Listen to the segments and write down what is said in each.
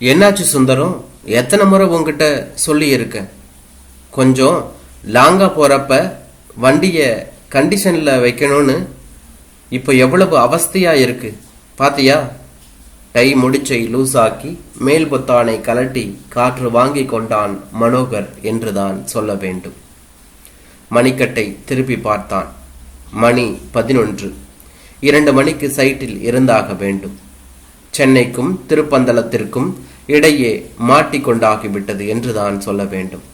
என்னாச்சு சுந்தரம்? எத்தனை முறை உங்ககிட்ட சொல்லியிருக்கேன்? கொஞ்சம் லாங்காக போகிறப்ப வண்டியை கண்டிஷனில் வைக்கணும்னு இப்போ எவ்வளவு அவஸ்தையாக இருக்குது பாத்தியா? டை முடிச்சை லூசாக்கி மேல் பொத்தானை கலட்டி காற்று வாங்கி கொண்டான் மனோகர் என்றுதான் சொல்ல வேண்டும். மணிக்கட்டை திருப்பி பார்த்தான். மணி பதினொன்று. இரண்டு மணிக்கு சைட்டில் இருந்தாக வேண்டும். சென்னைக்கும் திருப்பந்தலத்திற்கும் இடையே மாட்டிக்கொண்டாகிவிட்டது என்றுதான் சொல்ல வேண்டும்.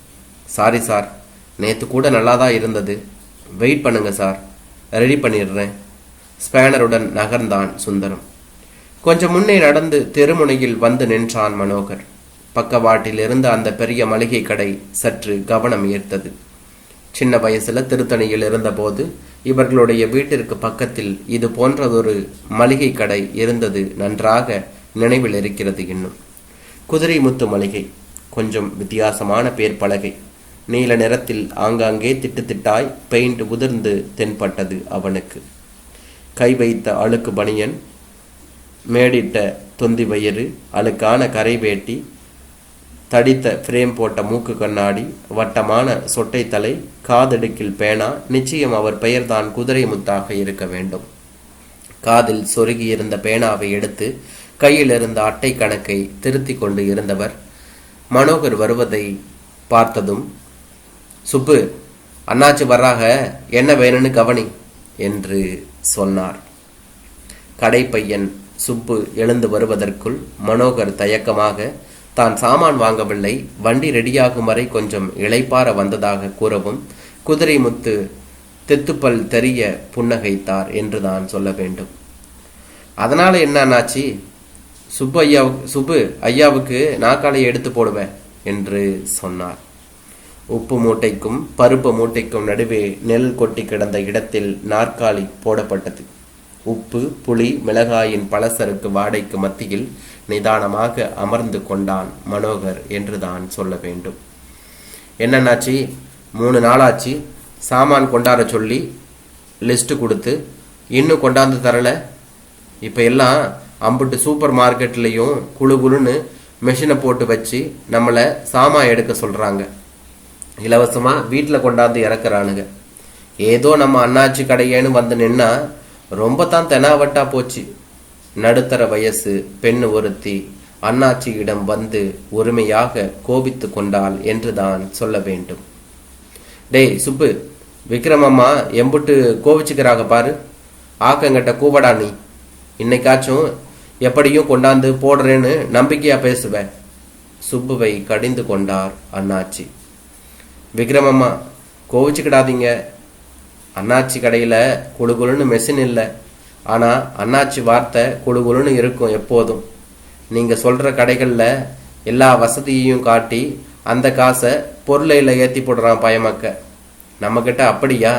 சாரி சார் நேற்று கூட நல்லா தான் இருந்தது. வெயிட் பண்ணுங்க சார் ரெடி பண்ணிடுறேன். ஸ்பேனருடன் நகர்ந்தான் சுந்தரம். கொஞ்சம் முன்னே நடந்து தெருமுனையில் வந்து நின்றான் மனோகர். பக்கவாட்டில் இருந்த அந்த பெரிய மளிகை கடை சற்று கவனம் ஈர்த்தது. சின்ன வயசுல திருத்தணியில் இருந்தபோது இவர்களுடைய வீட்டிற்கு பக்கத்தில் இது போன்றதொரு மளிகை கடை இருந்தது நன்றாக நினைவில் இருக்கிறது இன்னும். குதிரை முத்து மளிகை கொஞ்சம் வித்தியாசமான பேர் பலகை. நீல நிறத்தில் ஆங்காங்கே திட்டு திட்டாய் பெயிண்ட் உதிர்ந்து தென்பட்டது அவனுக்கு. கை வைத்த அழுக்கு பனியன் மேடிட்ட தொந்தி வயிறு அழுக்கான கரை வேட்டி தடித்த ஃப்ரேம் போட்ட மூக்கு கண்ணாடி வட்டமான சொட்டை தலை காதடுக்கில் பேனா நிச்சயம் அவர் பெயர்தான் குதிரை முத்தாக இருக்க வேண்டும். காதில் சொருகி இருந்த பேனாவை எடுத்து கையில் இருந்த அட்டை கணக்கை திருத்தி கொண்டு இருந்தவர் மனோகர் வருவதை பார்த்ததும் சுப்பு அண்ணாச்சி வர்றாக என்ன வேணும்னு கவனி என்று சொன்னார். கடைப்பையன் சுப்பு எழுந்து வருவதற்குள் மனோகர் தயக்கமாக தான் சாமான் வாங்கவில்லை வண்டி ரெடியாகும் வரை கொஞ்சம் இளைப்பாற வந்ததாக கூறவும் குதிரை முத்து தெத்துப்பல் தெரிய புன்னகைத்தார் என்று தான் சொல்ல வேண்டும். அதனால என்னாச்சு சுப்பு ஐயாவுக்கு சுப்பு ஐயாவுக்கு நாக்காளை எடுத்து போடுவேன் என்று சொன்னார். உப்பு மூட்டைக்கும் பருப்பு மூட்டைக்கும் நடுவே நெல் கொட்டி கிடந்த இடத்தில் நாற்காலி போடப்பட்டது. உப்பு புளி மிளகாயின் பலசருக்கு வாடைக்கு மத்தியில் நிதானமாக அமர்ந்து கொண்டான் மனோகர் என்று தான் சொல்ல வேண்டும். என்னன்னாச்சு மூணு நாளாச்சு. சாமான் கொண்டாட சொல்லி லிஸ்ட்டு கொடுத்து இன்னும் கொண்டாந்து தரல. இப்போ எல்லாம் அம்புட்டு சூப்பர் மார்க்கெட்லேயும் குழு குழுன்னு மிஷினை போட்டு வச்சு நம்மளை சாமான் எடுக்க சொல்கிறாங்க இலவசமாக வீட்டில் கொண்டாந்து இறக்குறானுங்க. ஏதோ நம்ம அண்ணாச்சி கடையேன்னு வந்து நின்னா ரொம்ப தான் தெனாவட்டா போச்சு. நடுத்தர வயசு பெண் ஒருத்தி அண்ணாச்சியிடம் வந்து ஒருமையாக கோபித்து கொண்டாள் என்றுதான் சொல்ல வேண்டும். டேய் சுப்பு விக்ரமம்மா எம்புட்டு கோவிச்சுக்கிறாங்க பாரு. ஆக்கங்கிட்ட கூவடா நீ. இன்னைக்காச்சும் எப்படியும் கொண்டாந்து போடுறேன்னு நம்பிக்கையா பேசுவேன் சுப்புவை கடிந்து கொண்டார் அண்ணாச்சி. விக்ரமம்மா கோவிச்சுக்கிடாதீங்க. அண்ணாச்சி கடையில் குழுகுலுன்னு மெஷின் இல்லை. ஆனால் அண்ணாச்சி வார்த்தை குழுகுலுன்னு இருக்கும் எப்போதும். நீங்கள் சொல்கிற கடைகளில் எல்லா வசதியையும் காட்டி அந்த காசை பொருளையில் ஏற்றி போடுறான் பயமக்க. நம்மக்கிட்ட அப்படியா?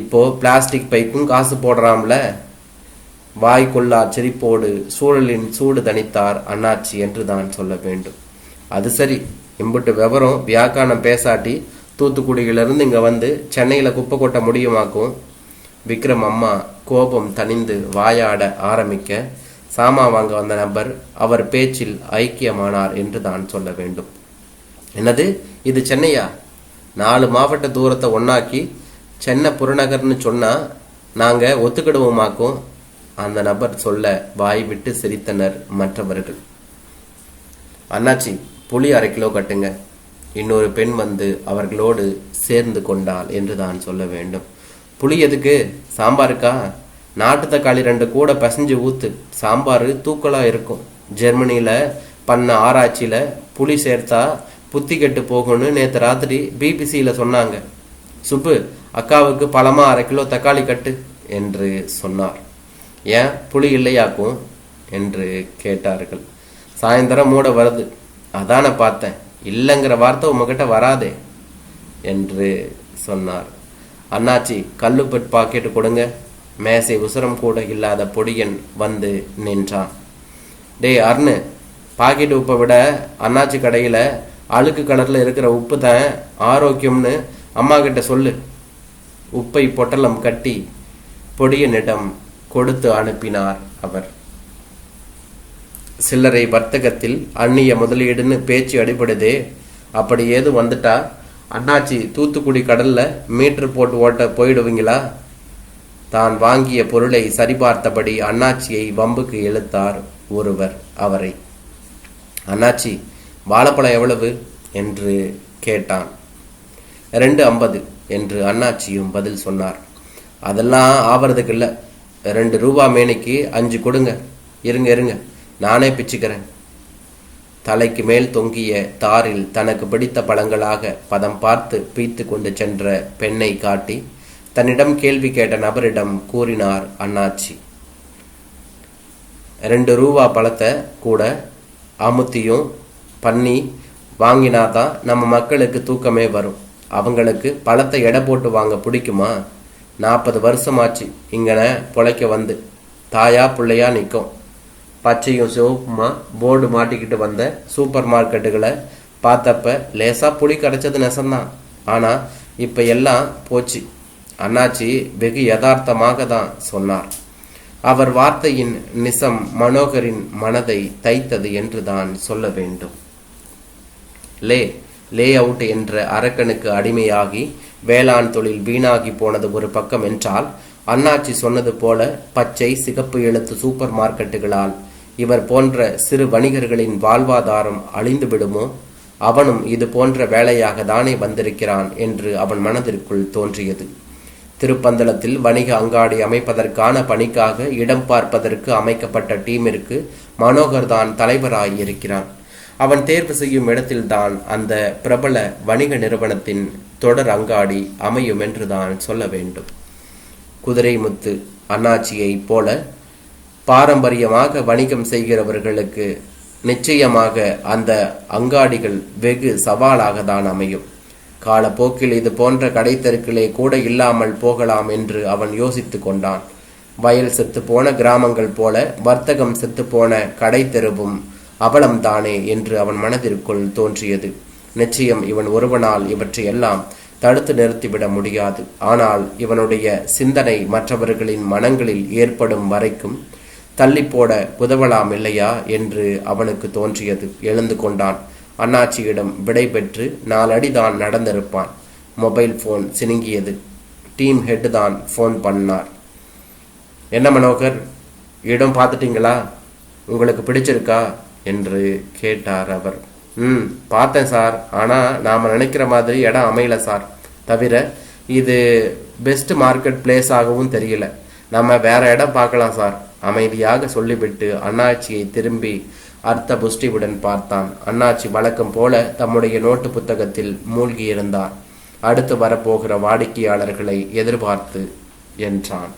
இப்போது பிளாஸ்டிக் பைக்கும் காசு போடுறாம்ல? வாய்க்குள்ளா சிரிப்போடு சூழலின் சூடு தனித்தார் அண்ணாச்சி என்று தான் சொல்ல வேண்டும். அது சரி. இம்புட்டு விவரம் வியாக்கானம் பேசாட்டி தூத்துக்குடியிலிருந்து இங்கே வந்து சென்னையில் குப்பை கொட்ட முடியுமாக்கும் விக்ரம் அம்மா கோபம் தணிந்து வாயாட ஆரம்பிக்க சாமா வாங்க வந்த நபர் அவர் பேச்சில் ஐக்கியமானார் என்று தான் சொல்ல வேண்டும். என்னது? இது சென்னையா? நாலு மாவட்ட தூரத்தை ஒன்றாக்கி சென்னை புறநகர்னு சொன்னால் நாங்கள் ஒத்துக்கிடுவோமாக்கும்? அந்த நபர் சொல்ல வாய் விட்டு சிரித்தனர் மற்றவர்கள். அண்ணாச்சி புளி அரை கிலோ கட்டுங்க. இன்னொரு பெண் வந்து அவர்களோடு சேர்ந்து கொண்டாள் என்று தான் சொல்ல வேண்டும். புளி எதுக்கு? சாம்பாருக்கா நாட்டு தக்காளி ரெண்டு கூட பசைஞ்சு ஊத்து சாம்பார் தூக்கலா இருக்கும். ஜெர்மனியில பண்ண ஆராய்ச்சியில புளி சேர்த்தா புத்தி கெட்டு போகும்னு நேற்று ராத்திரி பிபிசியில் சொன்னாங்க. சுப்பு அக்காவுக்கு பழமா அரை கிலோ தக்காளி கட்டு என்று சொன்னார். ஏன்? புளி இல்லையாக்கும்? என்று கேட்டார்கள். சாயந்தரம் மூட வருது. அதான பார்த்தேன். இல்லைங்கிற வார்த்தை உங்ககிட்ட வராதே என்று சொன்னார். அண்ணாச்சி கல்லுப்பட் பாக்கெட்டு கொடுங்க. மேசை உசுரம் கூட இல்லாத பொடியன் வந்து நின்றான். டேய் அர்னு பாக்கெட் உப்பை விட அண்ணாச்சி கடையில் அழுக்கு கலரில் இருக்கிற உப்பு தான் ஆரோக்கியம்னு அம்மா கிட்ட சொல்லு. உப்பை பொட்டலம் கட்டி பொடியனிடம் கொடுத்து அனுப்பினார் அவர். சில்லறை வர்த்தகத்தில் அந்நிய முதலீடுன்னு பேச்சு அடிபடுதே. அப்படி ஏது வந்துட்டா? அண்ணாச்சி தூத்துக்குடி கடல்ல மீட்டர் போட்டு ஓட்ட போயிடுவீங்களா? தான் வாங்கிய பொருளை சரிபார்த்தபடி அண்ணாச்சியை வம்புக்கு இழுத்தார் ஒருவர் அவரை. அண்ணாச்சி வாழைப்பழம் எவ்வளவு? என்று கேட்டான். ரெண்டு ஐம்பது என்று அண்ணாச்சியும் பதில் சொன்னார். அதெல்லாம் ஆவறதுக்கு இல்லை. ரெண்டு ரூபா மேனிக்கு அஞ்சு கொடுங்க. இருங்க இருங்க. நானே பிச்சுக்கிறேன். தலைக்கு மேல் தொங்கிய தாரில் தனக்கு பிடித்த பழங்களாக பதம் பார்த்து பீத்து கொண்டு சென்ற பெண்ணை காட்டி தன்னிடம் கேள்வி கேட்ட நபரிடம் கூறினார் அண்ணாச்சி. ரெண்டு ரூபா பழத்தை கூட அமுத்தியும் பண்ணி வாங்கினாதான் நம்ம மக்களுக்கு தூக்கமே வரும். அவங்களுக்கு பழத்தை எடை போட்டு வாங்க பிடிக்குமா? நாற்பது வருஷமாச்சு இங்கன பொழைக்க வந்து. தாயா பிள்ளையா நிற்கும். பச்சையும் சிவப்புமா போர்டு மாட்டிக்கிட்டு வந்த சூப்பர் மார்க்கெட்டுகளை பார்த்தப்ப லேசாக புளி கிடைச்சது நெசம்தான். ஆனால் இப்போ எல்லாம் போச்சு. அண்ணாச்சி வெகு யதார்த்தமாக தான் சொன்னார். அவர் வார்த்தையின் நிசம் மனோகரின் மனதை தைத்தது என்று தான் சொல்ல வேண்டும். லே லே அவுட் என்ற அரக்கனுக்கு அடிமையாகி வேளாண் தொழில் வீணாகி போனது ஒரு பக்கம் என்றால் அண்ணாச்சி சொன்னது போல பச்சை சிகப்பு எழுத்து சூப்பர் மார்க்கெட்டுகளால் இவர் போன்ற சிறு வணிகர்களின் வாழ்வாதாரம் அழிந்து விடுமோ அவனும் இது போன்ற வேலையாக தானே வந்திருக்கிறான் என்று அவன் மனதிற்குள் தோன்றியது. திருப்பந்தளத்தில் வணிக அங்காடி அமைப்பதற்கான பணிக்காக இடம் பார்ப்பதற்கு அமைக்கப்பட்ட டீமிற்கு மனோகர் தான் தலைவராய் இருக்கிறான் அவன் தேர்வு செய்யும் இடத்தில்தான் அந்த பிரபல வணிக நிறுவனத்தின் தொடர் அங்காடி அமையும் என்றுதான் சொல்ல வேண்டும். குதிரைமுத்து அண்ணாச்சியைப் போல பாரம்பரியமாக வணிகம் செய்கிறவர்களுக்கு நிச்சயமாக அந்த அங்காடிகள் வெகு சவாலாக தான் அமையும். காலப்போக்கில் இது போன்ற கடைத்தெருக்களே கூட இல்லாமல் போகலாம் என்று அவன் யோசித்து கொண்டான். வயல் செத்துப்போன கிராமங்கள் போல வர்த்தகம் செத்துப்போன கடைத்தெருவும் அவலம்தானே என்று அவன் மனதிற்குள் தோன்றியது. நிச்சயம் இவன் ஒருவனால் இவற்றையெல்லாம் தடுத்து நிறுத்திவிட முடியாது. ஆனால் இவனுடைய சிந்தனை மற்றவர்களின் மனங்களில் ஏற்படும் வரைக்கும் தள்ளி போட உதவலாம் இல்லையா? என்று அவனுக்கு தோன்றியது. எழுந்து கொண்டான். அண்ணாச்சியிடம் விடை பெற்று நாலடி தான் நடந்திருப்பான். மொபைல் ஃபோன் சினுங்கியது. டீம் ஹெட் தான் ஃபோன் பண்ணார். என்ன மனோகர்? இடம் பார்த்துட்டீங்களா? உங்களுக்கு பிடிச்சிருக்கா? என்று கேட்டார் அவர். ம் பார்த்தேன் சார். ஆனால் நாம் நினைக்கிற மாதிரி இடம் அமையல சார். தவிர இது பெஸ்ட் மார்க்கெட் பிளேஸ் ஆகவும் தெரியல. நம்ம வேற இடம் பார்க்கலாம் சார். அமைதியாக சொல்லிவிட்டு அண்ணாச்சியை திரும்பி அர்த்த புஷ்டியுடன் பார்த்தான். அண்ணாச்சி வழக்கம் போல தம்முடைய நோட்டு புத்தகத்தில் மூழ்கியிருந்தார். அடுத்து வரப்போகிற வாடிக்கையாளர்களை எதிர்பார்த்து என்றான்.